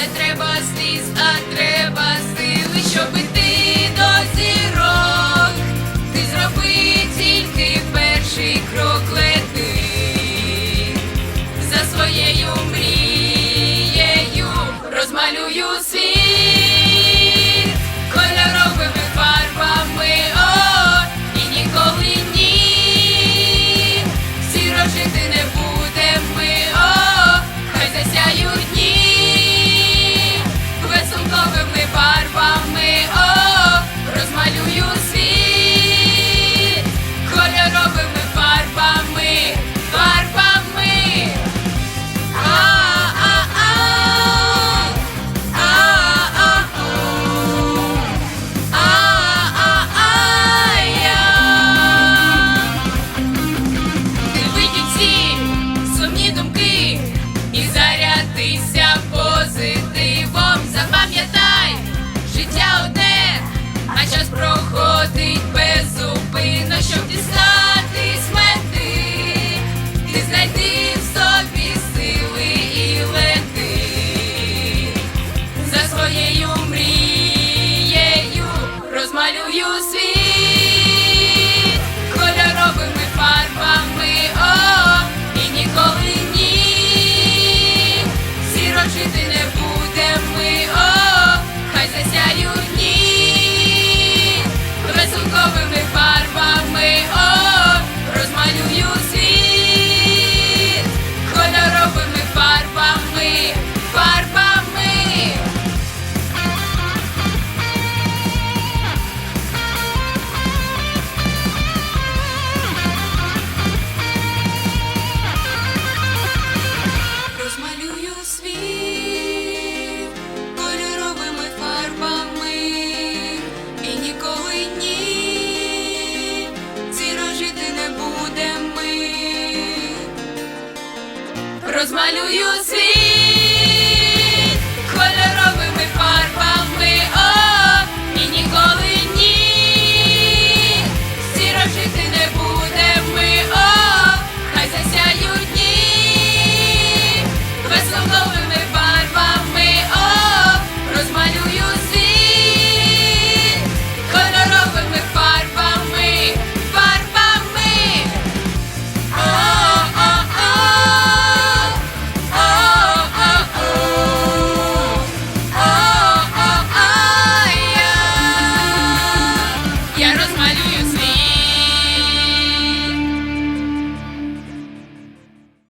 Не треба сліз, а треба сили, щоб іти до зірок. Ти зроби тільки перший крок лети за своєю мрією, розмалюю світ. розмалюю світ.